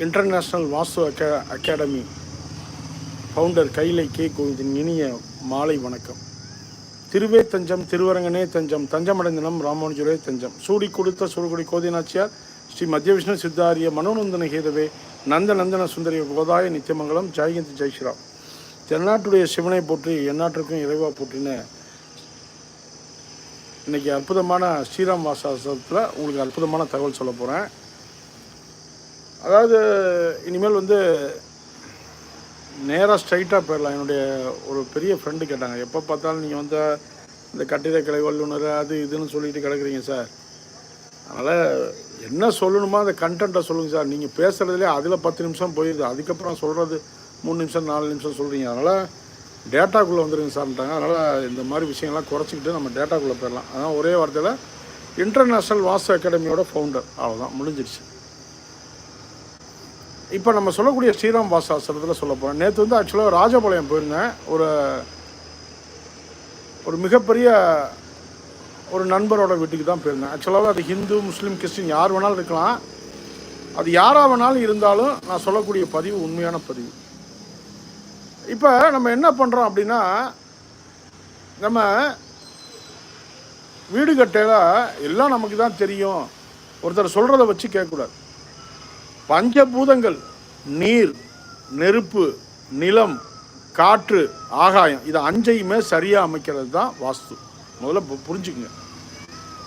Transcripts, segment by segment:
International Vastu அகா academy founder Kailai K. கோவிந்தின் இனிய மாலை வணக்கம். திருவே தஞ்சம் திருவரங்கனே தஞ்சம் தஞ்சமடைந்தனம் ராமானுஜரே தஞ்சம். சூடி கொடுத்த சூடுகுடி கோதிநாச்சியார் ஸ்ரீ மத்திய விஷ்ணு சித்தாரிய மனோநந்தன ஹேதவே நந்த நந்தன சுந்தரி கோதாய நித்தியமங்கலம். ஜெயகந்த் ஜெய்ஸ்ராம் தென்னாட்டுடைய சிவனை போற்றி எந்நாட்டிற்கும் இறைவா போற்றின இன்னைக்கு அற்புதமான ஸ்ரீராம் வாசாசத்தில் உங்களுக்கு அற்புதமான தகவல் சொல்ல போகிறேன் அதாவது இனிமேல் வந்து நேராக ஸ்ட்ரைட்டாக போயிடலாம். என்னுடைய ஒரு பெரிய ஃப்ரெண்டு கேட்டாங்க எப்போ பார்த்தாலும் நீங்கள் வந்து இந்த கட்டிடக்கலை வல்லுநர் அது இதுன்னு சொல்லிட்டு கிடக்குறீங்க சார். அதனால் என்ன சொல்லணுமோ அந்த கண்டென்ட்டை சொல்லுங்கள் சார். நீங்கள் பேசுகிறதுலே அதில் பத்து நிமிஷம் போயிடுது அதுக்கப்புறம் சொல்கிறது மூணு நிமிஷம் நாலு நிமிஷம் சொல்கிறீங்க அதனால் டேட்டாக்குள்ளே வந்துருங்க சார்ன்ட்டாங்க அதனால் இந்த மாதிரி விஷயங்கள்லாம் குறைச்சிக்கிட்டு நம்ம டேட்டாக்குள்ளே போயிடலாம். அதான் ஒரே வார்த்தையில் இன்டர்நேஷ்னல் வாஸ்து அகாடமியோட ஃபவுண்டர் அவ்வளோதான் முடிஞ்சிருச்சு. இப்போ நம்ம சொல்லக்கூடிய ஸ்ரீராம் வாசாஸ்திரத்தில் சொல்ல போகிறோம் நேற்று வந்து ஆக்சுவலாக ராஜபாளையம் போயிருந்தேன். ஒரு ஒரு மிகப்பெரிய ஒரு நண்பரோட வீட்டுக்கு தான் போயிருந்தேன். ஆக்சுவலாக அது ஹிந்து முஸ்லீம் கிறிஸ்டின் யார் வேணாலும் இருக்கலாம். அது யாராக வேணாலும் இருந்தாலும் நான் சொல்லக்கூடிய பதிவு உண்மையான பதிவு. இப்போ நம்ம என்ன பண்ணுறோம் அப்படின்னா நம்ம வீடு கட்டையில் எல்லாம் நமக்கு தான் தெரியும். ஒருத்தர் சொல்கிறத வச்சு கேட்கக்கூடாது. பஞ்சபூதங்கள் நீர் நெருப்பு நிலம் காற்று ஆகாயம் இது அஞ்சையுமே சரியாக அமைக்கிறது தான் வாஸ்து. முதல்ல பு- புரிஞ்சுக்குங்க.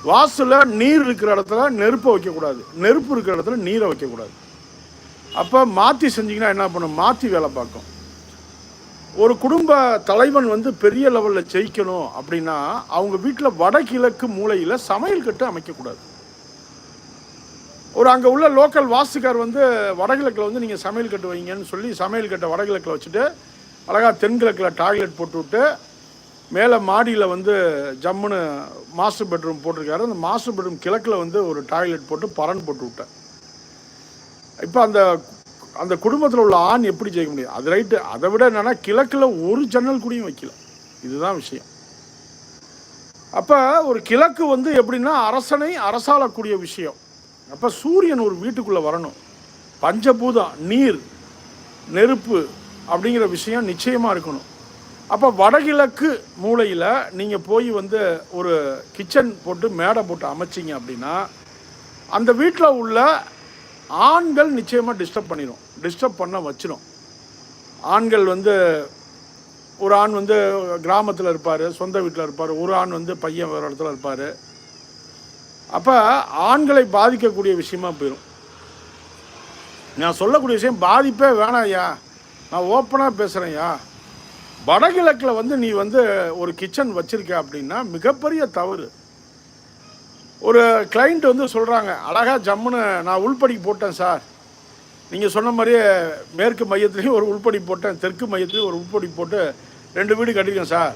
வாஸ்துல நீர் இருக்கிற இடத்துல நெருப்பை வைக்கக்கூடாது. நெருப்பு இருக்கிற இடத்துல நீரை வைக்கக்கூடாது. அப்போ மாற்றி செஞ்சிங்கன்னா என்ன பண்ணும்? மாற்றி வேலை பார்க்கும். ஒரு குடும்ப தலைவன் வந்து பெரிய லெவலில் ஜெயிக்கணும் அப்படின்னா அவங்க வீட்டில் வடகிழக்கு மூலையில் சமையல் கட்டு அமைக்கக்கூடாது. ஒரு அங்கே உள்ள லோக்கல் வாஸ்துக்கார் வந்து வடகிழக்கில் வந்து நீங்கள் சமையல் கட்டு வைங்கன்னு சொல்லி சமையல் கட்டை வடகிழக்கில் வச்சுட்டு அழகாக தென்கிழக்கில் டாய்லெட் போட்டு விட்டு மேலே மாடியில் வந்து ஜம்முன்னு மாஸ்டர் பெட்ரூம் போட்டிருக்காரு. அந்த மாஸ்டர் பெட்ரூம் கிழக்கில் வந்து ஒரு டாய்லெட் போட்டு பரன் போட்டு விட்டேன் இப்போ அந்த அந்த குடும்பத்தில் உள்ள ஆண் எப்படி ஜெயிக்க முடியும்? அது ரைட்டு அதை விட என்னென்னா கிழக்கில் ஒரு ஜன்னல் கூடயும் வைக்கல. இதுதான் விஷயம். அப்போ ஒரு கிழக்கு வந்து எப்படின்னா அரசனை அரசாளக்கூடிய விஷயம். அப்போ சூரியன் ஒரு வீட்டுக்குள்ளே வரணும். பஞ்சபூதம் நீர் நெருப்பு அப்படிங்கிற விஷயம் நிச்சயமாக இருக்கணும். அப்போ வடகிழக்கு மூலையில் நீங்கள் போய் வந்து ஒரு கிச்சன் போட்டு மேடை போட்டு அமைச்சிங்க அப்படின்னா அந்த வீட்டில் உள்ள ஆண்கள் நிச்சயமாக டிஸ்டர்ப் பண்ணிடும் டிஸ்டர்ப் பண்ண வச்சிடும் ஆண்கள் வந்து ஒரு ஆண் வந்து கிராமத்தில் இருப்பார் சொந்த வீட்டில் இருப்பார் ஒரு ஆண் வந்து பையன் வேறு இடத்துல இருப்பார். அப்போ ஆண்களை பாதிக்கக்கூடிய விஷயமா போயிடும் நான் சொல்லக்கூடிய விஷயம் பாதிப்பே வேணாம் ஐயா நான் ஓப்பனாக பேசுகிறேன்யா வடகிழக்கில் வந்து நீ வந்து ஒரு கிச்சன் வச்சுருக்க அப்படின்னா மிகப்பெரிய தவறு. ஒரு கிளைண்ட் வந்து சொல்கிறாங்க அழகாக ஜம்முன்னு நான் உள்படி போட்டேன் சார். நீங்கள் சொன்ன மாதிரியே மேற்கு மையத்துலேயும் ஒரு உள்படி போட்டேன் தெற்கு மையத்துலேயும் ஒரு உள்படி போட்டு ரெண்டு வீடு கட்டிருக்கேன் சார்.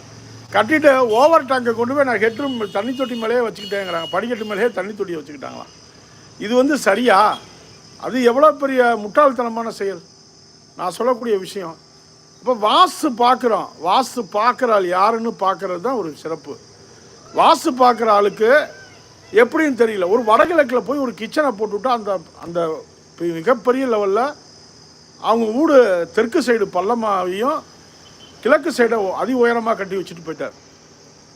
கட்டிட்டு ஓவர் டேங்கை கொண்டு போய் நான் ஹெட்ரூம் தண்ணி தொட்டி மேலேயே வச்சுக்கிட்டேங்கிறாங்க. படிக்கட்டு மேலேயே தண்ணி தொட்டியை வச்சுக்கிட்டாங்களாம். இது வந்து சரியா? அது எவ்வளோ பெரிய முட்டாள்தனமான செயல்? நான் சொல்லக்கூடிய விஷயம். இப்போ வாசு பார்க்குறோம் வாஸ்து பார்க்குற ஆள் யாருன்னு பார்க்கறது தான் ஒரு சிறப்பு. வாஸ்து பார்க்குற ஆளுக்கு எப்படின்னு தெரியல. ஒரு வடகிழக்கில் போய் ஒரு கிச்சனை போட்டுவிட்டு அந்த அந்த பெ- மிகப்பெரிய லெவலில் அவங்க வீடு தெற்கு சைடு பள்ளமாவையும் கிழக்கு சைடை அதி உயரமாக கட்டி வச்சுட்டு போயிட்டார்.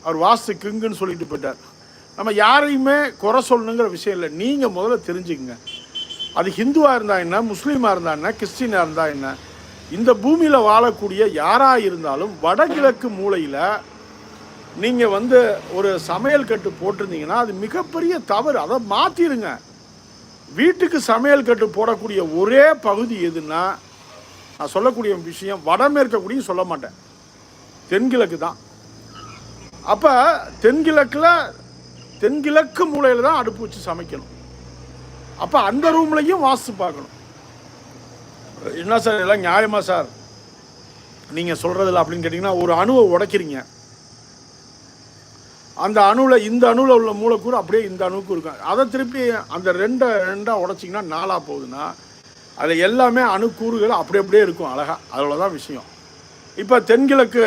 அவர் வாஸ்து கிங்குன்னு சொல்லிட்டு போயிட்டார். நம்ம யாரையுமே குறை சொல்லணுங்கிற விஷயம் இல்லை. நீங்கள் முதல்ல தெரிஞ்சுக்கங்க. அது ஹிந்துவாக இருந்தா என்ன முஸ்லீமாக இருந்தா என்ன கிறிஸ்டினாக இருந்தா என்ன இந்த பூமியில் வாழக்கூடிய யாராக இருந்தாலும் வடகிழக்கு மூலையில் நீங்கள் வந்து ஒரு சமையல் கட்டு போட்டிருந்தீங்கன்னா அது மிகப்பெரிய தவறு. அதை மாற்றிடுங்க வீட்டுக்கு சமையல் கட்டு போடக்கூடிய ஒரே பகுதி எதுன்னா நான் சொல்லக்கூடிய விஷயம் வடமேற்கக்கூடியும் சொல்ல மாட்டேன். தென்கிழக்கு தான். அப்போ தென்கிழக்கில் தென்கிழக்கு மூலையில் தான் அடுப்பு வச்சு சமைக்கணும். அப்போ அந்த ரூம்லையும் வாஸ்து பார்க்கணும். என்ன சார் எல்லாம் நியாயமா சார்? நீங்கள் சொல்கிறதில்ல அப்படின்னு கேட்டிங்கன்னா ஒரு அணுவை உடைக்கிறீங்க. அந்த அணுவில் இந்த அணுவில் உள்ள மூலக்கூறு அப்படியே இந்த அணுவுக்கு இருக்கும். அதை திருப்பி அந்த ரெண்டை ரெண்டாக உடைச்சிங்கன்னா நாலாக போகுதுன்னா அதில் எல்லாமே அணுக்கூறுகள் அப்படி அப்படியே இருக்கும் அழகாக அதில் தான் விஷயம். இப்போ தென்கிழக்கு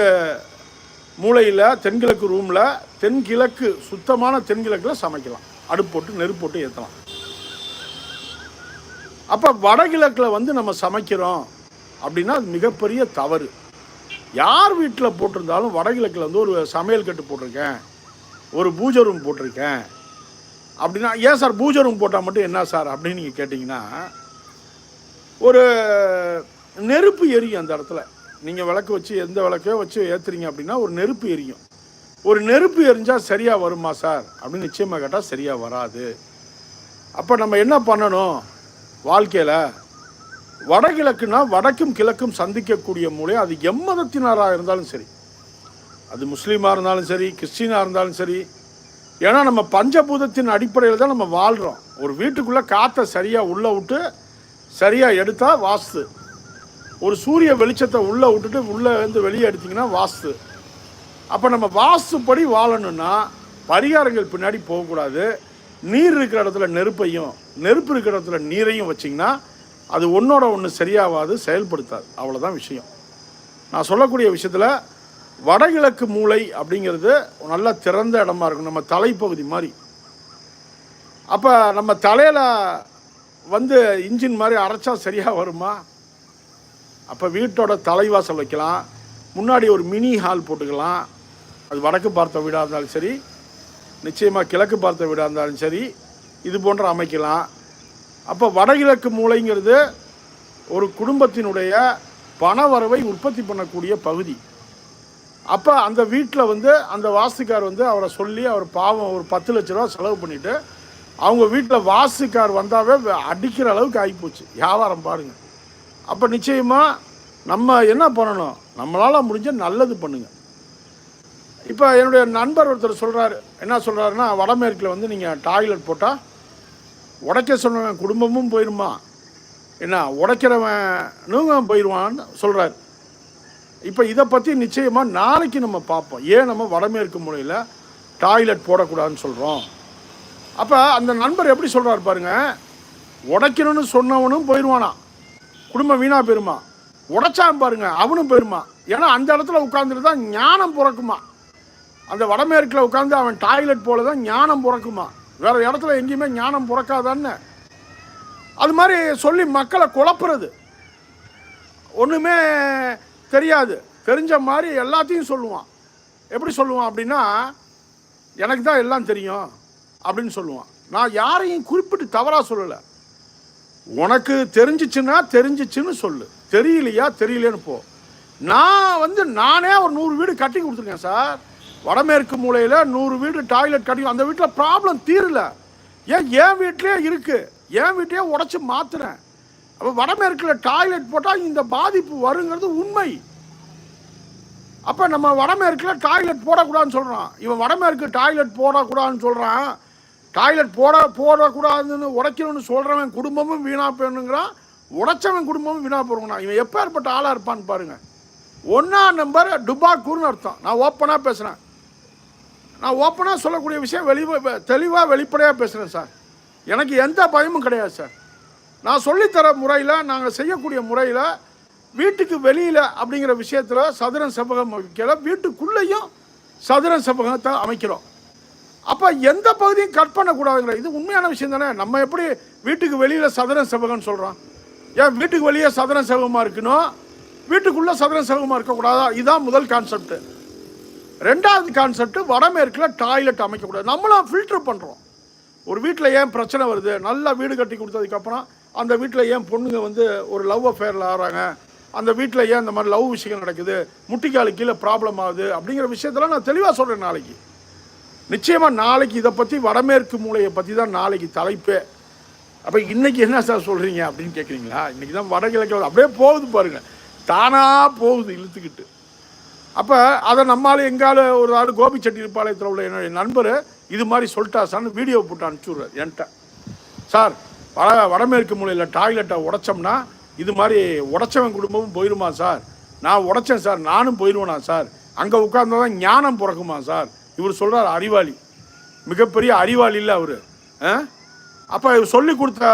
மூலையில் தென்கிழக்கு ரூமில் தென்கிழக்கு சுத்தமான தென்கிழக்கில் சமைக்கலாம். அடுப்பு போட்டு நெருப்பு போட்டு ஏற்றலாம் அப்போ வடகிழக்கில் வந்து நம்ம சமைக்கிறோம் அப்படின்னா அது மிகப்பெரிய தவறு. யார் வீட்டில் போட்டிருந்தாலும் வடகிழக்கில் வந்து ஒரு சமையல் கட்டு போட்டிருக்கேன் ஒரு பூஜை ரூம் போட்டிருக்கேன். அப்படின்னா ஏன் சார் பூஜை ரூம் போட்டால் மட்டும் என்ன சார் அப்படின்னு நீங்கள் கேட்டிங்கன்னா ஒரு நெருப்பு எரியும் அந்த இடத்துல. நீங்கள் விளக்கு வச்சு எந்த விளக்கையோ வச்சு ஏற்றுறீங்க அப்படின்னா ஒரு நெருப்பு எரியும். ஒரு நெருப்பு எரிஞ்சால் சரியாக வருமா சார்? அப்படின்னு நிச்சயமாக கேட்டால் சரியாக வராது. அப்போ நம்ம என்ன பண்ணணும்? வாழ்க்கையில் வடகிழக்குனா வடக்கும் கிழக்கும் சந்திக்கக்கூடிய மூலை அது எம்மதத்தினராக இருந்தாலும் சரி. அது முஸ்லீமாக இருந்தாலும் சரி கிறிஸ்டினாக இருந்தாலும் சரி. ஏன்னா நம்ம பஞ்சபூதத்தின் அடிப்படையில் தான் நம்ம வாழ்கிறோம் ஒரு வீட்டுக்குள்ளே காற்றை சரியாக உள்ளே விட்டு சரியாக எடுத்தால் வாஸ்து. ஒரு சூரிய வெளிச்சத்தை உள்ளே விட்டுட்டு உள்ளே வந்து வெளியே எடுத்தீங்கன்னா வாஸ்து. அப்போ நம்ம வாஸ்துப்படி வாழணும்னா பரிகாரங்கள் பின்னாடி போகக்கூடாது. நீர் இருக்கிற இடத்துல நெருப்பையும் நெருப்பு இருக்கிற இடத்துல நீரையும் வச்சிங்கன்னா அது ஒன்றோட ஒன்று சரியாகாது செயல்படுத்தாது. அவ்வளோதான் விஷயம். நான் சொல்லக்கூடிய விஷயத்தில் வடகிழக்கு மூளை அப்படிங்கிறது நல்லா திறந்த இடமா இருக்கும் நம்ம தலைப்பகுதி மாதிரி. அப்போ நம்ம தலையில் வந்து இன்ஜின் மாதிரி அரைச்சா சரியாக வருமா? அப்போ வீட்டோட தலைவாசல் வைக்கலாம். முன்னாடி ஒரு மினி ஹால் போட்டுக்கலாம். அது வடக்கு பார்த்த வீடாக இருந்தாலும் சரி நிச்சயமாக கிழக்கு பார்த்த வீடாக இருந்தாலும் சரி இது போன்ற அமைக்கலாம். அப்போ வடகிழக்கு மூளைங்கிறது ஒரு குடும்பத்தினுடைய பண வரவை உற்பத்தி பண்ணக்கூடிய பகுதி. அப்போ அந்த வீட்டில் வந்து அந்த வாஸ்துக்கார் வந்து அவரை சொல்லி அவர் பாவம் ஒரு பத்து லட்ச ரூபா செலவு பண்ணிவிட்டு அவங்க வீட்டில் வாசுக்கார் வந்தாவே அடிக்கிற அளவுக்கு ஆகிப்போச்சு வியாபாரம் பாருங்கள் அப்போ நிச்சயமாக நம்ம என்ன பண்ணணும்? நம்மளால் முடிஞ்ச நல்லது பண்ணுங்கள் இப்போ என்னுடைய நண்பர் ஒருத்தர் சொல்கிறாரு என்ன சொல்கிறாருன்னா வடமேற்கில் வந்து நீங்கள் டாய்லெட் போட்டால் உடைக்க சொன்னவன் குடும்பமும் போயிருமா? என்ன உடைக்கிறவனும் போயிடுவான்னு சொல்கிறாரு இப்போ இதை பற்றி நிச்சயமாக நாளைக்கு நம்ம பார்ப்போம். ஏன் நம்ம வடமேற்கு மூலையில் டாய்லெட் போடக்கூடாதுன்னு சொல்கிறோம் அப்போ அந்த நண்பர் எப்படி சொல்கிறாரு பாருங்க? உடைக்கணும்னு சொன்னவனும் போயிடுவானா குடும்பம் வீணாக போயிருமா? உடைச்சான் பாருங்க அவனும் போயிருமா? ஏன்னா அந்த இடத்துல உட்காந்துட்டு தான் ஞானம் பிறக்குமா? அந்த வடமேற்கில் உட்காந்து அவன் டாய்லெட் போல தான் ஞானம் பிறக்குமா? வேறு இடத்துல எங்கேயுமே ஞானம் பிறக்காதான்னு. அது மாதிரி சொல்லி மக்களை குழப்புறது. ஒன்றுமே தெரியாது. தெரிஞ்ச மாதிரி எல்லாத்தையும் சொல்லுவான். எப்படி சொல்லுவான் அப்படின்னா எனக்கு தான் எல்லாம் தெரியும். அப்படின்னு சொல்லுவான். நான் யாரையும் குறிப்பிட்டு தவறாக சொல்லலை. உனக்கு தெரிஞ்சிச்சுன்னா தெரிஞ்சிச்சுன்னு சொல்லு. தெரியலையா தெரியலையான்னு போ. நான் வந்து நானே ஒரு நூறு வீடு கட்டி கொடுத்துருக்கேன் சார். வடமேற்கு மூலையில் நூறு வீடு டாய்லெட் கட்டி அந்த வீட்டில் ப்ராப்ளம் தீரல. ஏன் என் வீட்டிலே இருக்குது என் வீட்டையே உடச்சி மாத்துறேன். அப்போ வடமேற்கில் டாய்லெட் போட்டால் இந்த பாதிப்பு வருங்கிறது உண்மை. அப்போ நம்ம வடமேற்கில் டாய்லெட் போடக்கூடாதுன்னு சொல்கிறான் இவன் வடமேற்கு டாய்லெட் போடக்கூடாதுன்னு சொல்கிறான் டாய்லெட் போட போடக்கூடாதுன்னு உடைக்கணும்னு சொல்கிறவன் குடும்பமும் வீணாக போயணுங்கிறான் உடைச்சவன் குடும்பமும் வீணாக போகிறோங்கண்ணா இவன் எப்பேற்பட்ட ஆளாக இருப்பான்னு பாருங்கள் ஒன்றா நம்பர் டுபாக்கூர்னு அர்த்தம். நான் ஓப்பனாக பேசுகிறேன் நான் ஓப்பனாக சொல்லக்கூடிய விஷயம் வெளி தெளிவாக வெளிப்படையாக பேசுகிறேன் சார். எனக்கு எந்த பயமும் கிடையாது சார். நான் சொல்லித்தர முறையில் நாங்கள் செய்யக்கூடிய முறையில் வீட்டுக்கு வெளியில் அப்படிங்கிற விஷயத்தில் சதுரன் செவ்வகம் வைக்கல. வீட்டுக்குள்ளேயும் சதுரம் செவ்வகத்தை அமைக்கிறோம். அப்போ எந்த பகுதியும் கட் பண்ணக்கூடாதுங்கிற இது உண்மையான விஷயம் தானே? நம்ம எப்படி வீட்டுக்கு வெளியில் சதுரம் செவகம்னு சொல்கிறோம் ஏன் வீட்டுக்கு வெளியே சதுரம் செவகமாக இருக்கணும் வீட்டுக்குள்ளே சதுரம் செவகமாக இருக்கக்கூடாதா இதுதான் முதல் கான்செப்ட்டு ரெண்டாவது கான்செப்ட் வடமேற்கில் டாய்லெட் அமைக்கக்கூடாது. நம்மளும் ஃபில்டர் பண்ணுறோம் ஒரு வீட்டில் ஏன் பிரச்சனை வருது? நல்லா வீடு கட்டி கொடுத்ததுக்கப்புறம் அந்த வீட்டில் ஏன் பொண்ணுங்க வந்து ஒரு லவ் அஃபேரில் ஆகிறாங்க அந்த வீட்டில் ஏன் இந்த மாதிரி லவ் விஷயங்கள் நடக்குது? முட்டிக்காலு கீழே ப்ராப்ளம் ஆகுது? அப்படிங்கிற விஷயத்தெல்லாம் நான் தெளிவாக சொல்கிறேன் நாளைக்கு. நிச்சயமாக நாளைக்கு இதை பற்றி வடமேற்கு மூலையை பற்றி தான் நாளைக்கு தலைப்பே. அப்போ இன்றைக்கி என்ன சார் சொல்கிறீங்க அப்படின்னு கேட்குறீங்களா இன்றைக்கி தான் வடகிழக்கு அப்படியே போகுது பாருங்கள் தானாக போகுது இழுத்துக்கிட்டு. அப்போ அதை நம்மால் எங்கால ஒரு ஆள் கோபிச்செட்டிப்பாளையத்தில் உள்ள என்னுடைய நண்பர் இது மாதிரி சொல்லிட்டா சார்னு வீடியோ போட்டு அனுப்பிச்சுடுறார் என்கிட்ட. சார் வட வடமேற்கு மூலையில் டாய்லெட்டை உடைச்சோம்னா இது மாதிரி உடைச்சவன் குடும்பமும் போயிடுமா சார்? நான் உடைச்சேன் சார். நானும் போயிடுவேனா சார்? அங்கே உட்காந்தா தான் ஞானம் பிறக்குமா சார்? இவர் சொல்கிறார் அறிவாளி. மிகப்பெரிய அறிவாளி இல்லை அவர். அப்போ இவர் சொல்லி கொடுத்த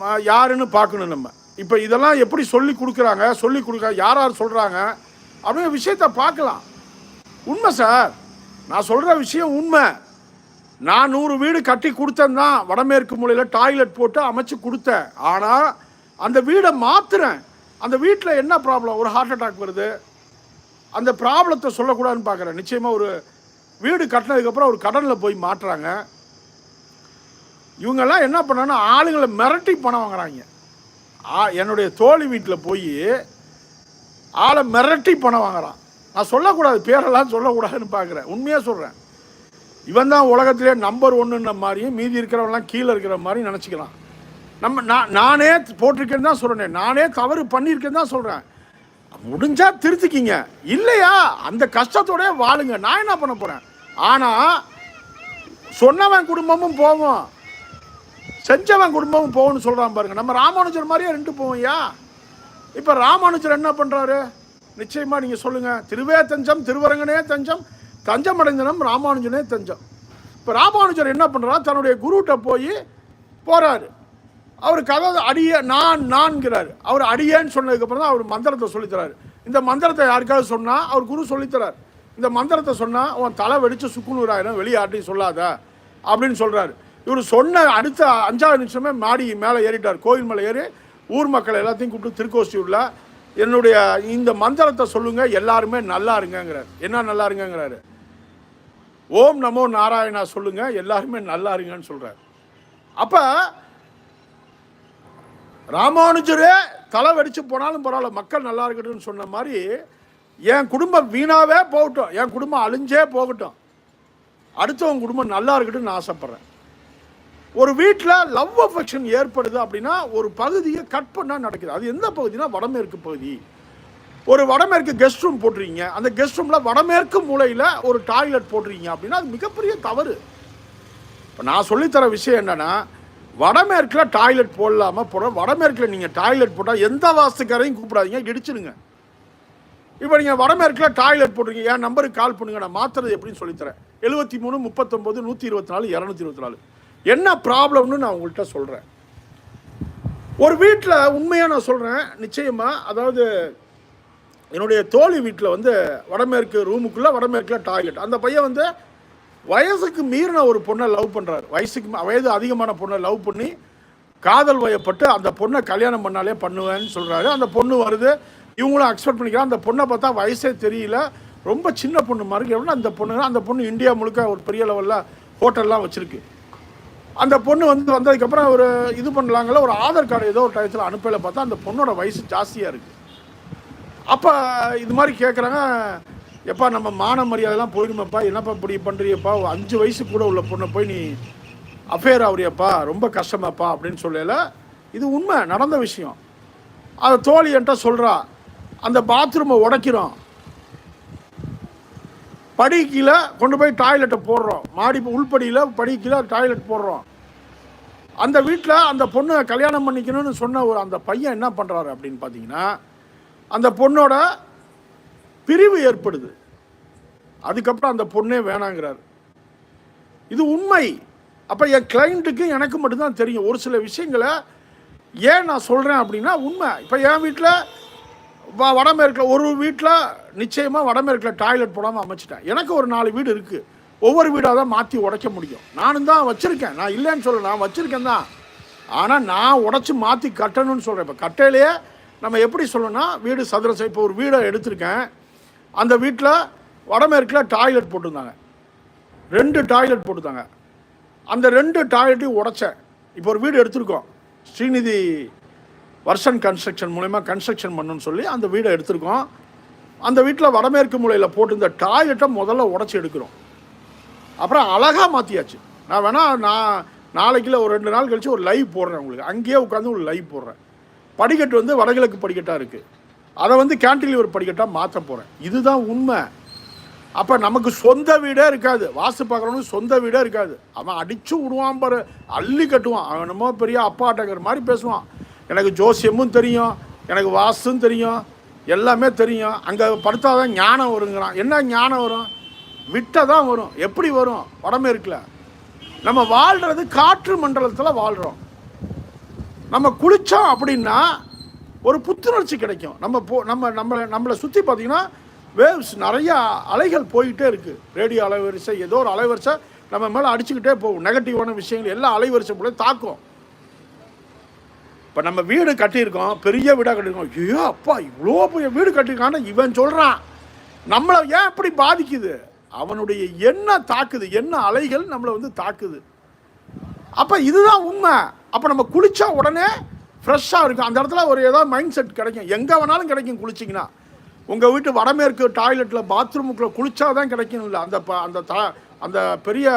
ம- யாருன்னு பார்க்கணும் நம்ம. இப்போ இதெல்லாம் எப்படி சொல்லி கொடுக்குறாங்க சொல்லி கொடுக்க யார் யார் சொல்கிறாங்க அப்படிங்கிற விஷயத்த பார்க்கலாம். உண்மை சார் நான் சொல்கிற விஷயம் உண்மை. நான் நூறு வீடு கட்டி கொடுத்தேன் தான் வடமேற்கு மூலையில் டாய்லெட் போட்டு அமைச்சு கொடுத்தேன். ஆனால் அந்த வீடை மாற்றுறேன் அந்த வீட்டில் என்ன ப்ராப்ளம் ஒரு ஹார்ட் அட்டாக் வருது. அந்த ப்ராப்ளத்தை சொல்லக்கூடாதுன்னு பார்க்குறேன். நிச்சயமாக ஒரு வீடு கட்டினதுக்கப்புறம் ஒரு கடனில் போய் மாட்டுறாங்க. இவங்கெல்லாம் என்ன பண்ணாங்கன்னா ஆளுங்களை மிரட்டி பணம் வாங்குறாங்க. ஆ- என்னுடைய தோழி வீட்டில் போய் ஆளை மிரட்டி பணம் வாங்குறான். நான் சொல்லக்கூடாது பேரெல்லாம் சொல்லக்கூடாதுன்னு பார்க்குறேன் உண்மையாக சொல்கிறேன் இவன் தான் உலகத்திலே நம்பர் ஒன்றுன்ற மாதிரியும் மீதி இருக்கிறவங்களாம் கீழே இருக்கிற மாதிரி நினச்சிக்கலாம் நம்ம நான் நானே போட்டிருக்கேன்னு தான் சொல்கிறேன் நானே தவறு பண்ணியிருக்கேன்னு தான் சொல்கிறேன் முடிஞ்சா திருத்திக்கிங்க. இல்லையா? அந்த கஷ்டத்தோடய வாழுங்க. நான் என்ன பண்ண போகிறேன் ஆனால் சொன்னவன் குடும்பமும் போவோம் செஞ்சவன் குடும்பமும் போகும்னு சொல்கிறான் பாருங்க. நம்ம ராமானுஜர் மாதிரியே ரெண்டு போவோம்யா இப்போ ராமானுஜர் என்ன பண்ணுறாரு நிச்சயமாக நீங்கள் சொல்லுங்கள் திருவே தஞ்சம் திருவரங்கனே தஞ்சம் தஞ்சம் அடைஞ்சனம் ராமானுஜனே தஞ்சம். இப்போ ராமானுஜர் என்ன பண்ணுறாரு தன்னுடைய குருகிட்ட போய் போகிறாரு அவர் கதை அடிய நான் நான்கிறார். அவர் அடியேன்னு சொன்னதுக்கப்புறம் தான் அவர் மந்திரத்தை சொல்லித்தரார். இந்த மந்திரத்தை யாருக்காவது சொன்னால் அவர் குரு சொல்லித்தரார். இந்த மந்திரத்தை சொன்னால் உன் தலை வெடிச்சு சுக்குநூறாயிரம் வெளியாட்டி சொல்லாத அப்படின்னு சொல்கிறாரு இவர் சொன்ன அடுத்த அஞ்சாவது நிமிஷமே மாடி மேலே ஏறிட்டார். கோயில் மேலே ஏறி ஊர் மக்கள் எல்லாத்தையும் கூப்பிட்டு திருக்கோசியூரில் என்னுடைய இந்த மந்திரத்தை சொல்லுங்க எல்லாருமே நல்லா இருங்கங்கிறார். என்ன நல்லா இருங்கங்கிறாரு? ஓம் நமோ நாராயணா சொல்லுங்க எல்லாருமே நல்லா இருங்கன்னு சொல்கிறார் அப்போ ராமானுஜரே தலை வெடிச்சு போனாலும் பரவாயில்ல மக்கள் நல்லா இருக்கட்டும்னு சொன்ன மாதிரி என் குடும்பம் வீணாகவே போகட்டும் என் குடும்பம் அழிஞ்சே போகட்டும். அடுத்தவங்க குடும்பம் நல்லா இருக்கட்டும்னு ஆசைப்பட்றேன். ஒரு வீட்டில் லவ் அஃபெக்ஷன் ஏற்படுது அப்படின்னா ஒரு பகுதியை கட் பண்ணால் நடக்குது. அது எந்த பகுதினா வடமேற்கு பகுதி. ஒரு வடமேற்கு கெஸ்ட் ரூம் போட்டுறீங்க அந்த கெஸ்ட் ரூமில் வடமேற்கு மூலையில் ஒரு டாய்லெட் போட்டுறீங்க அப்படின்னா அது மிகப்பெரிய தவறு. இப்போ நான் சொல்லித்தர விஷயம் என்னன்னா வடமேற்கில் டாய்லெட் போடலாமா போட வடமேற்கில் நீங்கள் டாய்லெட் போட்டால் எந்த வாஸ்துக்காரையும் கூப்பிடாதீங்க இடிச்சிடுங்க இப்போ நீங்கள் வடமேற்கில் டாய்லெட் போட்டிருக்கீங்க. என் நம்பருக்கு கால் பண்ணுங்க நான் மாத்துறது எப்படின்னு சொல்லித்தரேன் எழுபத்தி மூணு முப்பத்தொம்போது நூற்றி இருபத்தி நாலு இரநூத்தி இருபத்தி நாலு என்ன ப்ராப்ளம்னு நான் உங்கள்கிட்ட சொல்கிறேன் ஒரு வீட்டில் உண்மையாக நான் சொல்கிறேன் நிச்சயமாக அதாவது என்னுடைய தோழி வீட்டில் வந்து வடமேற்கு ரூமுக்குள்ளே வடமேற்கில் டாய்லெட். அந்த பையன் வந்து வயசுக்கு மீறின ஒரு பொண்ணை லவ் பண்ணுறாரு வயசுக்கு வயது அதிகமான பொண்ணை லவ் பண்ணி காதல் வயப்பட்டு அந்த பொண்ணை கல்யாணம் பண்ணாலே பண்ணுவேன்னு சொல்கிறாரு அந்த பொண்ணு வருது. இவங்களும் அக்செப்ட் பண்ணிக்கிறாங்க. அந்த பொண்ணை பார்த்தா வயசே தெரியல. ரொம்ப சின்ன பொண்ணு மாதிரி. எவ்வளோ அந்த பொண்ணு? அந்த பொண்ணு இந்தியா முழுக்க ஒரு பெரிய லெவலில் ஹோட்டல்லாம் வச்சுருக்கு. அந்த பொண்ணு வந்து வந்ததுக்கப்புறம் ஒரு இது பண்ணலாங்கள ஒரு ஆதார் கார்டு ஏதோ ஒரு டயத்தில் அனுப்பல பார்த்தா அந்த பொண்ணோட வயசு ஜாஸ்தியாக இருக்குது அப்போ இது மாதிரி கேட்குறாங்க எப்பா நம்ம மான மரியாதைலாம் போயிடுமாப்பா என்னப்பா இப்படி பண்ணுறியப்பா அஞ்சு வயசு கூட உள்ள பொண்ணை போய் நீ அஃபேர் ஆகுறியப்பா ரொம்ப கஷ்டமாப்பா அப்படின்னு சொல்லல. இது உண்மை நடந்த விஷயம். அதை தோழி என்கிட்ட சொல்கிறா அந்த பாத்ரூமை உடைக்கிறோம். படி கீழே கொண்டு போய் டாய்லெட்டை போடுறோம். மாடி உள்படியில் படி கீழே டாய்லெட் போடுறோம். அந்த வீட்டில் அந்த பொண்ணை கல்யாணம் பண்ணிக்கணும்னு சொன்ன ஒரு அந்த பையன் என்ன பண்ணுறாரு அப்படின்னு பார்த்தீங்கன்னா அந்த பொண்ணோட பிரிவு ஏற்படுது. அதுக்கப்புறம் அந்த பொண்ணே வேணாங்கிறாரு. இது உண்மை. அப்போ என் கிளைண்ட்டுக்கு எனக்கு மட்டும்தான் தெரியும். ஒரு சில விஷயங்களை ஏன் நான் சொல்கிறேன் அப்படின்னா உண்மை. இப்போ என் வீட்டில் வ வடமேற்கில் ஒரு வீட்டில் நிச்சயமாக வடமேற்கில் டாய்லெட் போடாமல் அமைச்சிட்டேன். எனக்கு ஒரு நாலு வீடு இருக்குது ஒவ்வொரு வீடாக தான் மாற்றி உடைக்க முடியும். நானும் தான் வச்சுருக்கேன். நான் இல்லைன்னு சொல்ல நான் வச்சுருக்கேன் தான். ஆனால் நான் உடைச்சி மாற்றி கட்டணும்னு சொல்கிறேன் இப்போ கட்டையிலேயே நம்ம எப்படி சொல்லணும்னா வீடு சதுரசை இப்போ ஒரு வீடை எடுத்திருக்கேன். அந்த வீட்டில் வடமேற்கில் டாய்லெட் போட்டிருந்தாங்க. ரெண்டு டாய்லெட் போட்டுருந்தாங்க. அந்த ரெண்டு டாய்லெட்டையும் உடைச்சேன் இப்போ ஒரு வீடு எடுத்திருக்கோம். ஸ்ரீநிதி வர்ஷன் கன்ஸ்ட்ரக்ஷன் மூலயமா கன்ஸ்ட்ரக்ஷன் பண்ணுன்னு சொல்லி அந்த வீடை எடுத்திருக்கோம். அந்த வீட்டில் வடமேற்கு மூலையில் போட்டிருந்த டாய்லெட்டை முதல்ல உடச்சி எடுக்கிறோம். அப்புறம் அழகாக மாற்றியாச்சு நான் வேணால் நான் நாளைக்குல ஒரு ரெண்டு நாள் கழித்து ஒரு லைவ் போடுறேன் உங்களுக்கு. அங்கேயே உட்காந்து ஒரு லைவ் போடுறேன். படிக்கட்டு வந்து வடகிழக்கு படிக்கட்டாக இருக்குது அதை வந்து கேன்டிலிவர் படிக்கட்டாக மாற்ற போகிறேன் இதுதான் உண்மை. அப்போ நமக்கு சொந்த வீடே இருக்காது. வாசு பார்க்குறவனுக்கு சொந்த வீடே இருக்காது. அவன் அடித்து விடுவான் பாரு. அள்ளி கட்டுவான். அவன் என்னமோ பெரிய அப்பாட்டங்கிற மாதிரி பேசுவான். எனக்கு ஜோசியமும் தெரியும். எனக்கு வாஸ்தும் தெரியும். எல்லாமே தெரியும். அங்கே படுத்தாதான் ஞானம் வருங்கிறான். என்ன ஞானம் வரும்? விட்டால் தான் வரும். எப்படி வரும்? வடமேற்கில். நம்ம வாழ்கிறது காற்று மண்டலத்தில் வாழ்கிறோம் நம்ம குளித்தோம் அப்படின்னா ஒரு புத்துணர்ச்சி கிடைக்கும். நம்ம போ நம்ம நம்மளை நம்மளை சுற்றி பார்த்தீங்கன்னா வேவ்ஸ் நிறையா அலைகள் போயிட்டே இருக்குது ரேடியோ அலைவரிசை ஏதோ ஒரு அலைவரிசை நம்ம மேலே அடிச்சுக்கிட்டே போகும். நெகட்டிவான விஷயங்கள் எல்லா அலைவரிசை போல தாக்கும். இப்போ நம்ம வீடு கட்டியிருக்கோம் பெரிய வீடாக கட்டியிருக்கோம். ஐயோ அப்பா இவ்வளோ பெரிய வீடு கட்டியிருக்கான்னு இவன் சொல்கிறான் நம்மளை ஏன் அப்படி பாதிக்குது? அவனுடைய என்ன தாக்குது? என்ன அலைகள் நம்மளை வந்து தாக்குது? அப்போ இதுதான் உண்மை. அப்போ நம்ம குளித்தா உடனே ஃப்ரெஷ்ஷாக இருக்கும். அந்த இடத்துல ஒரு ஏதாவது மைண்ட் செட் கிடைக்கும். எங்கே வேணாலும் கிடைக்கும் குளிச்சிங்கன்னா. உங்கள் வீட்டு வடமேற்கு டாய்லெட்டில் பாத்ரூமுக்குள்ளே குளிச்சா தான் கிடைக்கும் இல்லை அந்த ப- அந்த த அந்த பெரிய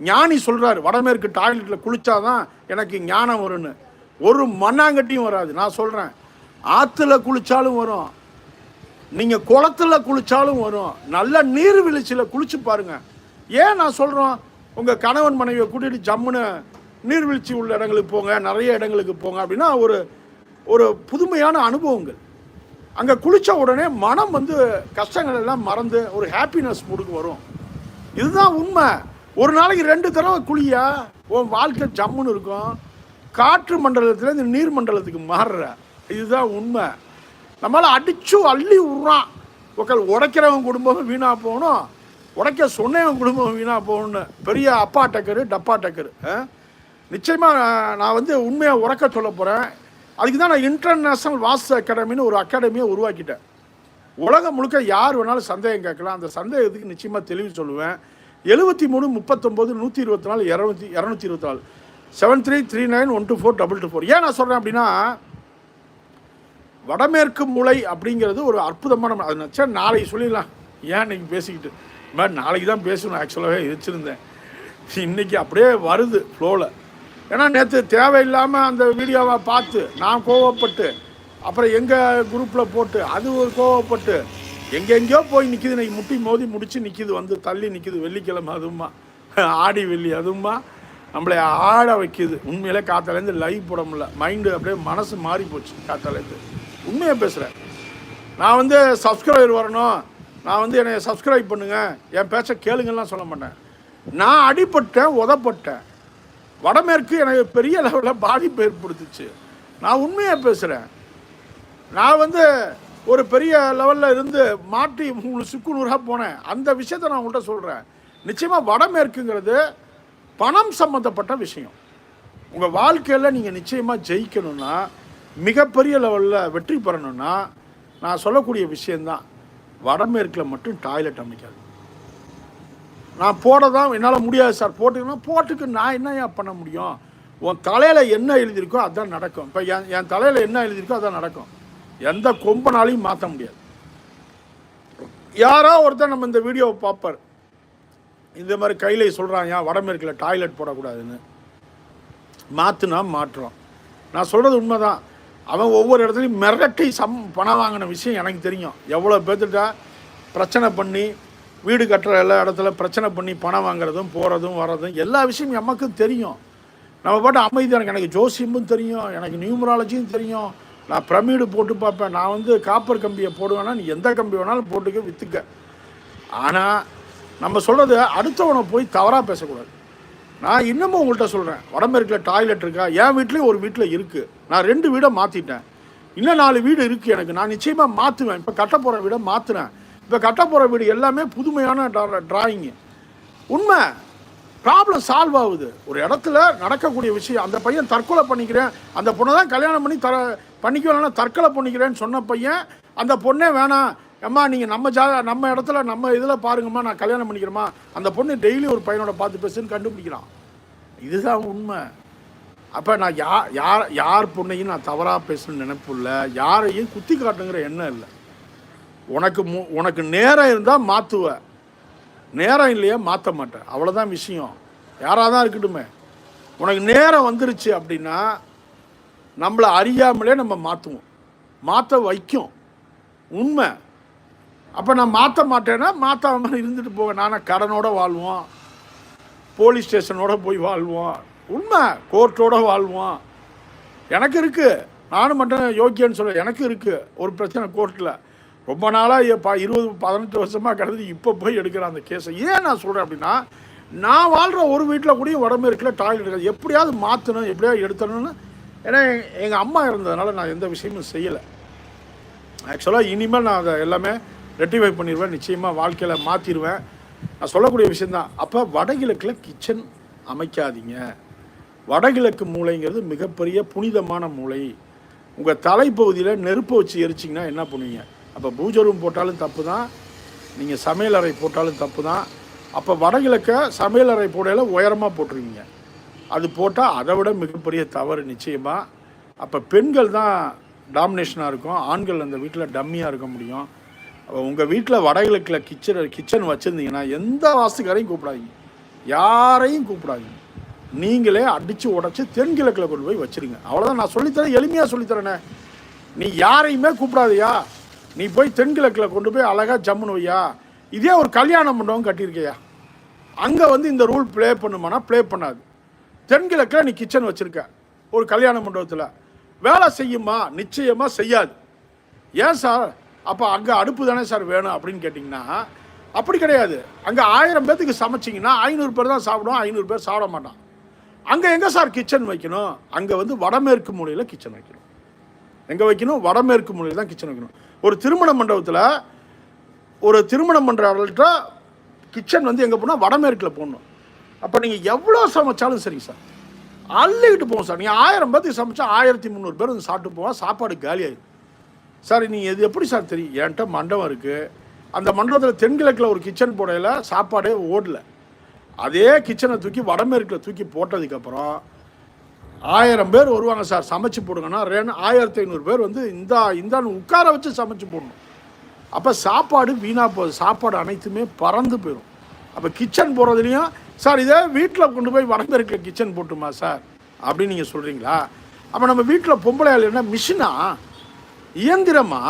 ஞானி சொல்கிறாரு வடமேற்கு டாய்லெட்டில் குளிச்சா தான் எனக்கு ஞானம் வரும்னு. ஒரு மண்ணாங்கட்டியும் வராது. நான் சொல்கிறேன் ஆற்றுல குளித்தாலும் வரும். நீங்கள் குளத்துல குளித்தாலும் வரும். நல்ல நீர்வீழ்ச்சியில் குளிச்சு பாருங்கள் ஏன் நான் சொல்கிறோம் உங்கள் கணவன் மனைவியை கூட்டிகிட்டு ஜம்முன்னு நீர்வீழ்ச்சி உள்ள இடங்களுக்கு போங்க நிறைய இடங்களுக்கு போங்க அப்படின்னா ஒரு ஒரு புதுமையான அனுபவங்கள். அங்கே குளித்த உடனே மனம் வந்து கஷ்டங்கள் எல்லாம் மறந்து ஒரு ஹாப்பினஸ் முடுக்கு வரும். இதுதான் உண்மை. ஒரு நாளைக்கு ரெண்டு தடவை குளியா உன் வாழ்க்கை ஜம்முன்னு இருக்கும். காற்று மண்டலத்துலேருந்து நீர் மண்டலத்துக்கு மாறுற. இதுதான் உண்மை. நம்மளால் அடித்து அள்ளி விட்றான். உட்கார் உடைக்கிறவன் குடும்பம் வீணாக போகணும். உடைக்க சொன்னவன் குடும்பம் வீணாக போகணும்னு. பெரிய அப்பா டக்கரு டப்பா டக்கரு நிச்சயமாக நான் வந்து உண்மையாக உறக்க சொல்ல போகிறேன் அதுக்கு தான் நான் இன்டர்நேஷ்னல் வாஸ்து அகாடமின்னு ஒரு அகாடமியை உருவாக்கிட்டேன். உலகம் முழுக்க யார் வேணாலும் சந்தேகம் கேட்கலாம். அந்த சந்தேகத்துக்கு நிச்சயமாக தெளிவு சொல்லுவேன். எழுபத்தி மூணு முப்பத்தொம்போது நூற்றி இருபத்தி நாலு இரநூத்தி இரநூத்தி இருபத்தி நாலு. Seven three three nine one two four double two four ஏன் நான் சொல்கிறேன் அப்படின்னா வடமேற்கு மூலை அப்படிங்கிறது ஒரு அற்புதமான அது நினச்சா நாளைக்கு சொல்லிடலாம். ஏன் இன்னைக்கு பேசிக்கிட்டு? மாதிரி நாளைக்கு தான் பேசணும். ஆக்சுவலாகவே வச்சுருந்தேன் இன்னைக்கு அப்படியே வருது ஃப்ளோவில் ஏன்னா நேற்று தேவையில்லாமல் அந்த வீடியோவை பார்த்து நான் கோவப்பட்டு அப்புறம் எங்கள் குரூப்பில் போட்டு அது ஒரு கோவப்பட்டு எங்கெங்கேயோ போய் நிற்கிது இன்னைக்கு முட்டி மோதி முடித்து நிற்கிது வந்து தள்ளி நிற்கிது வெள்ளிக்கிழமை அதுவுமா ஆடி வெள்ளி அதுவுமா நம்மளை ஆட வைக்குது. உண்மையிலே காத்தாலேருந்து லைவ் போட முடியல. மைண்டு அப்படியே மனசு மாறி போச்சு காத்தாலேருந்து உண்மையாக பேசுகிறேன் நான் வந்து சப்ஸ்கிரைபர் வரணும். நான் வந்து என்னை சப்ஸ்கிரைப் பண்ணுங்கள் என் பேச்சை கேளுங்கலாம் சொல்ல மாட்டேன். நான் அடிபட்டேன் உதப்பட்டேன். வடமேற்கு எனக்கு பெரிய லெவலில் பாதிப்பு ஏற்படுத்துச்சு. நான் உண்மையாக பேசுகிறேன் நான் வந்து ஒரு பெரிய லெவலில் இருந்து மாட்டி உங்களுக்கு சுக்குநூறாக போனேன். அந்த விஷயத்த நான் உங்கள்கிட்ட சொல்கிறேன் நிச்சயமாக வடமேற்குங்கிறது பணம் சம்மந்தப்பட்ட விஷயம். உங்கள் வாழ்க்கையில் நீங்கள் நிச்சயமாக ஜெயிக்கணும்னா மிகப்பெரிய லெவலில் வெற்றி பெறணும்னா நான் சொல்லக்கூடிய விஷயந்தான் வடமேற்கில் மட்டும் டாய்லெட் அமைக்காது. நான் போட தான் என்னால் முடியாது சார். போட்டுக்கணும். போட்டுக்கு நான் என்ன ஏன் பண்ண முடியும்? உன் தலையில் என்ன எழுதியிருக்கோ அதான் நடக்கும். இப்போ என் என் தலையில் என்ன எழுதியிருக்கோ அதான் நடக்கும். எந்த கொம்பனாலையும் மாற்ற முடியாது. யாரோ ஒருத்தர் நம்ம இந்த வீடியோவை பார்ப்பார். இந்த மாதிரி கையில் சொல்கிறான் ஏன் வடமேற்கில் டாய்லெட் போடக்கூடாதுன்னு. மாற்றுனா மாற்றுறோம் நான் சொல்கிறது உண்மை தான் அவன் ஒவ்வொரு இடத்துலையும் மிரட்டி சம் பணம் வாங்கின விஷயம் எனக்கு தெரியும். எவ்வளோ பேர்த்துட்டா பிரச்சனை பண்ணி வீடு கட்டுற எல்லா இடத்துல பிரச்சனை பண்ணி பணம் வாங்குறதும் போகிறதும் வர்றதும் எல்லா விஷயமும் நமக்கும் தெரியும். நம்ம பாட்டு அமைதியாக எனக்கு எனக்கு ஜோசியமும் தெரியும் எனக்கு நியூமராலஜியும் தெரியும். நான் பிரமிடு போட்டு பார்ப்பேன். நான் வந்து காப்பர் கம்பியை போடுவேன்னா நீ எந்த கம்பி வேணாலும் போட்டுக்க விற்றுக்க ஆனால் நம்ம சொல்கிறது அடுத்தவனை போய் தவறாக பேசக்கூடாது. நான் இன்னமும் உங்கள்கிட்ட சொல்கிறேன் வடமேற்கில் டாய்லெட் இருக்கா? என் வீட்லேயும் ஒரு வீட்டில் இருக்குது நான் ரெண்டு வீடை மாற்றிட்டேன் இன்னும் நாலு வீடு இருக்குது எனக்கு. நான் நிச்சயமாக மாற்றுவேன் இப்போ கட்ட போகிற வீடை மாற்றுறேன் இப்போ கட்ட போகிற வீடு எல்லாமே புதுமையான டிராயிங்கு உண்மை ப்ராப்ளம் சால்வ் ஆகுது. ஒரு இடத்துல நடக்கக்கூடிய விஷயம் அந்த பையன் தற்கொலை பண்ணிக்கிறேன் அந்த பொண்ணை தான் கல்யாணம் பண்ணி தர பண்ணிக்கலன்னா தற்கொலை பண்ணிக்கிறேன்னு சொன்ன பையன் அந்த பொண்ணே வேணாம். அம்மா நீங்கள் நம்ம ஜா நம்ம இடத்துல நம்ம இதில் பாருங்கம்மா நான் கல்யாணம் பண்ணிக்கிறேம்மா. அந்த பொண்ணு டெய்லி ஒரு பையனோட பார்த்து பேசுன்னு கண்டுபிடிக்கிறான். இதுதான் உண்மை. அப்போ நான் யா யார் யார் பொண்ணையும் நான் தவறாக பேசணும்னு நினைப்பு இல்லை. யாரையும் குத்தி காட்டுங்கிற எண்ணம் இல்லை. உனக்கு மு உனக்கு நேரம் இருந்தால் மாற்றுவ நேரம் இல்லையா மாற்ற மாட்டேன் அவ்வளோதான் விஷயம். யாராக தான் இருக்கட்டுமே. உனக்கு நேரம் வந்துருச்சு அப்படின்னா நம்மளை அறியாமலே நம்ம மாற்றுவோம் மாற்ற வைக்கும். உண்மை. அப்போ நான் மாற்ற மாட்டேன்னா மாற்றாமல் இருந்துட்டு போவேன். நானே கடனோட வாழ்வோம். போலீஸ் ஸ்டேஷனோட போய் வாழ்வோம். உண்மை. கோர்ட்டோடு வாழ்வோம். எனக்கு இருக்குது நானும் மட்டும் யோக்கியன்னு சொல்ல எனக்கு இருக்குது ஒரு பிரச்சனை கோர்ட்டில் ரொம்ப நாளாக ப இருபது பதினெட்டு வருஷமாக கிடந்து இப்போ போய் எடுக்கிற அந்த கேஸை. ஏன் நான் சொல்கிறேன் அப்படின்னா நான் வாழ்கிற ஒரு வீட்டில் கூடயும் வடமேற்கில் டாய்லெட் இருக்காது. எப்படியாவது மாற்றணும் எப்படியாவது எடுத்தணும்னு ஏன்னா எங்கள் அம்மா இருந்ததுனால நான் எந்த விஷயமும் செய்யலை. ஆக்சுவலாக இனிமேல் நான் அதை எல்லாமே ரெட்டிஃபை பண்ணிடுவேன் நிச்சயமாக வாழ்க்கையில் மாற்றிடுவேன் நான் சொல்லக்கூடிய விஷயந்தான் அப்போ வடகிழக்கில் கிச்சன் அமைக்காதீங்க. வடகிழக்கு மூளைங்கிறது மிகப்பெரிய புனிதமான மூளை உங்கள் தலைப்பகுதியில் நெருப்பு வச்சு எரிச்சிங்கன்னா என்ன பண்ணுவீங்க? அப்போ பூஜை ரூம் போட்டாலும் தப்பு தான் நீங்கள் சமையலறை போட்டாலும் தப்பு தான் அப்போ வடகிழக்க சமையலறை போடையில் உயரமாக போட்டிருக்கீங்க. அது போட்டால் அதை விட மிகப்பெரிய தவறு நிச்சயமாக அப்போ பெண்கள் தான் டாமினேஷனாக இருக்கும். ஆண்கள் அந்த வீட்டில் டம்மியாக இருக்க முடியும். அப்போ உங்கள் வீட்டில் வடகிழக்கில் கிச்சன் கிச்சன் வச்சுருந்தீங்கன்னா எந்த வாஸ்துக்காரையும் கூப்பிடாதீங்க. யாரையும் கூப்பிடாதீங்க. நீங்களே அடித்து உடச்சி தென்கிழக்கில் கொண்டு போய் வச்சிருங்க. அவ்வளோதான் நான் சொல்லித்தரேன் எளிமையாக சொல்லித்தரேனே. நீ யாரையுமே கூப்பிடாதயா? நீ போய் தென்கிழக்கில் கொண்டு போய் அழகாக ஜம்முன்னு வையா. இதே ஒரு கல்யாண மண்டபம் கட்டியிருக்கையா. அங்கே வந்து இந்த ரூல் ப்ளே பண்ணுமானா ப்ளே பண்ணாது. தென்கிழக்கில் நீ கிச்சன் வச்சுருக்க. ஒரு கல்யாண மண்டபத்தில். வேலை செய்யுமா? நிச்சயமாக செய்யாது. ஏன் சார்? அப்போ அங்கே அடுப்பு தானே சார் வேணும் அப்படின்னு கேட்டிங்கன்னா அப்படி கிடையாது. அங்கே ஆயிரம் பேர்த்துக்கு சமைச்சிங்கன்னா ஐநூறு பேர் தான் சாப்பிடுவோம் ஐநூறு பேர் சாப்பிட மாட்டான். அங்கே எங்கே சார் கிச்சன் வைக்கணும்? அங்கே வந்து வடமேற்கு மூலையில் கிச்சன் வைக்கணும். எங்கே வைக்கணும்? வடமேற்கு மூலையில் தான் கிச்சன் வைக்கணும். ஒரு திருமண மண்டபத்தில் ஒரு திருமணம் பண்ணுறவர்கள்ட்ட கிச்சன் வந்து எங்கே போனால் வடமேற்கில் போடணும். அப்போ நீங்கள் எவ்வளோ சமைச்சாலும் சரி சார். அள்ளிக்கிட்டு போவோம் சார். நீங்கள் ஆயிரம் பேர்த்துக்கு சமைச்சா ஆயிரத்தி முந்நூறு பேர் வந்து சாப்பிட்டு போவோம் சாப்பாடு காலியாயிடும் சார் நீங்கள் இது எப்படி சார் தெரியும்? என்கிட்ட மண்டபம் இருக்குது அந்த மண்டபத்தில் தென்கிழக்கில் ஒரு கிச்சன் போடையில் சாப்பாடே ஓடலை. அதே கிச்சனை தூக்கி வடமேற்கில் தூக்கி போட்டதுக்கப்புறம் ஆயிரம் பேர் வருவாங்க சார் சமைச்சு போடுங்கன்னா. ரெண்டு ஆயிரத்தி ஐநூறு பேர் வந்து இந்த இந்தான்னு உட்கார வச்சு சமைச்சு போடணும். அப்போ சாப்பாடு வீணாக போகுது சாப்பாடு அனைத்துமே பறந்து போயிடும் அப்போ கிச்சன் போகிறதுலையும் சார் இதே வீட்டில் கொண்டு போய் வளர்ந்துருக்க கிச்சன் போட்டுமா சார்? அப்படின்னு நீங்கள் சொல்கிறீங்களா அப்போ நம்ம வீட்டில் பொம்பளை ஆள் என்ன மிஷினா இயந்திரமா?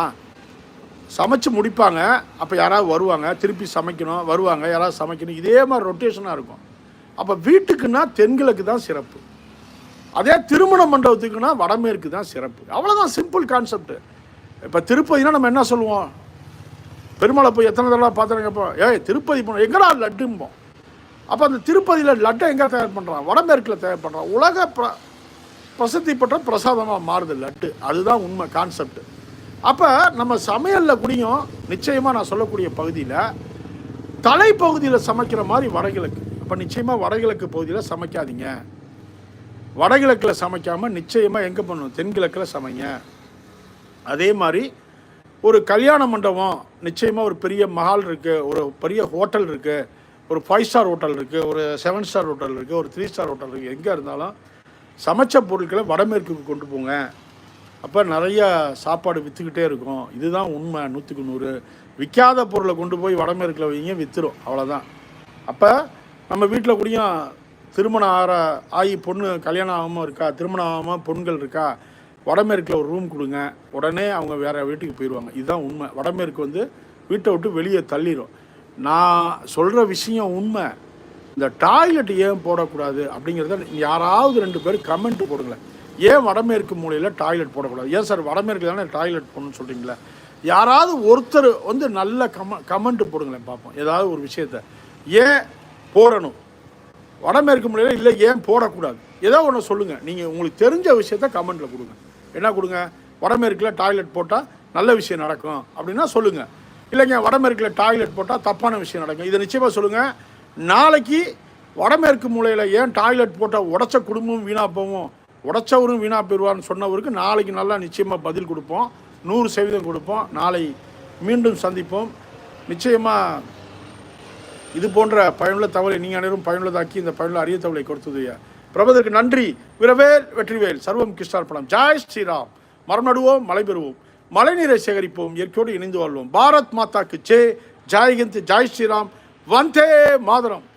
சமைச்சு முடிப்பாங்க. அப்போ யாராவது வருவாங்க திருப்பி சமைக்கணும் வருவாங்க யாராவது சமைக்கணும். இதே மாதிரி ரொட்டேஷனாக இருக்கும். அப்போ வீட்டுக்குன்னா தென்கிழக்கு தான் சிறப்பு. அதே திருமண மண்டபத்துக்குன்னா வடமேற்கு தான் சிறப்பு. அவ்வளோதான் சிம்பிள் கான்செப்ட் இப்போ திருப்பதினா நம்ம என்ன சொல்லுவோம்? பெருமாளை போய் எத்தனை தடவை பார்த்துருங்கப்போ ஏய் திருப்பதி போனோம் எங்கடா லட்டும்போம்? அப்போ அந்த திருப்பதியில் லட்டை எங்கே தயார் பண்ணுறான் வடமேற்கில் தயார் பண்ணுறான் உலக பிர பிரசித்தி பெற்ற பிரசாதமாக மாறுது லட்டு. அதுதான் உண்மை கான்செப்ட் அப்போ நம்ம சமையலில் குடியும் நிச்சயமாக நான் சொல்லக்கூடிய பகுதியில் தலைப்பகுதியில் சமைக்கிற மாதிரி வடகிழக்கு. அப்போ நிச்சயமாக வடகிழக்கு பகுதியில் சமைக்காதீங்க. வடகிழக்கில் சமைக்காமல் நிச்சயமாக எங்கே பண்ணணும் தென்கிழக்கில் சமைங்க. அதே மாதிரி ஒரு கல்யாண மண்டபம் நிச்சயமாக ஒரு பெரிய மஹால் இருக்குது ஒரு பெரிய ஹோட்டல் இருக்குது ஒரு ஃபைவ் ஸ்டார் ஹோட்டல் இருக்குது ஒரு செவன் ஸ்டார் ஹோட்டல் இருக்குது ஒரு த்ரீ ஸ்டார் ஹோட்டல் இருக்குது எங்கே இருந்தாலும் சமைச்ச பொருட்களை வடமேற்குக்கு கொண்டு போங்க. அப்போ நிறைய சாப்பாடு விற்றுக்கிட்டே இருக்கும். இதுதான் உண்மை. நூற்றுக்கு நூறு. விற்காத பொருளை கொண்டு போய் வடமேற்கில் வைங்க விற்றுரும் அவ்வளோதான் அப்போ நம்ம வீட்டில் கூடயும் திருமணம் ஆகிற ஆகி பொண்ணு கல்யாணம் ஆகாமல் இருக்கா? திருமணம் ஆகாமல் பொண்கள் இருக்கா? வடமேற்கில் ஒரு ரூம் கொடுங்க. உடனே அவங்க வேறு வீட்டுக்கு போயிடுவாங்க இதுதான் உண்மை. வடமேற்கு வந்து வீட்டை விட்டு வெளியே தள்ளிடும் நான் சொல்கிற விஷயம் உண்மை. இந்த டாய்லெட் ஏன் போடக்கூடாது அப்படிங்கிறத யாராவது ரெண்டு பேர் கமெண்ட் போடுங்களேன். ஏன் வடமேற்கு மூலையில் டாய்லெட் போடக்கூடாது? ஏன் சார் வடமேற்கு தானே டாய்லெட் போடணும்னு சொல்கிறீங்களா யாராவது ஒருத்தர் வந்து நல்ல கம கமெண்ட் போடுங்களேன் பார்ப்போம். ஏதாவது ஒரு விஷயத்த. ஏன் போடணும்? வடமேற்கு முறையில் இல்லை ஏன் போடக்கூடாது? ஏதோ ஒன்று சொல்லுங்கள் நீங்கள் உங்களுக்கு தெரிஞ்ச விஷயத்த கமெண்ட்டில் கொடுங்க. என்ன கொடுங்க? வடமேற்கில் டாய்லெட் போட்டால் நல்ல விஷயம் நடக்கும் அப்படின்னா சொல்லுங்கள் இல்லைங்க வடமேற்கில் டாய்லெட் போட்டால் தப்பான விஷயம் நடக்கும். இதை நிச்சயமாக சொல்லுங்கள் நாளைக்கு வடமேற்கு மூலையில் ஏன் டாய்லெட் போட்டால் உடச்ச குடும்பமும் வீணாக போவோம் உடச்சவரும் வீணாக போயிடுவார்னு சொன்னவருக்கு நாளைக்கு நல்லா நிச்சயமாக பதில் கொடுப்போம். நூறு சதவீதம் கொடுப்போம். நாளை மீண்டும் சந்திப்போம். நிச்சயமாக இது போன்ற பயனுள்ள தவளை நீங்கள் அனைவரும் பயனுள்ளதாக்கி இந்த பயனுள்ள அரிய தவளை கொடுத்தது பிரபதற்கு நன்றி. விரவேல் வெற்றிவேல். சர்வம் கிருஷ்ணார்பணம். ஜாய் ஸ்ரீராம். மரம் நடுவோம் மழை பெறுவோம். மழைநீரை சேகரிப்போம் இயற்கையோடு இணைந்து வாழ்வோம். பாரத் மாதாக்கு ஜே. ஜாய்கிந்த் ஜாய் ஸ்ரீராம். வந்தே மாதரம்.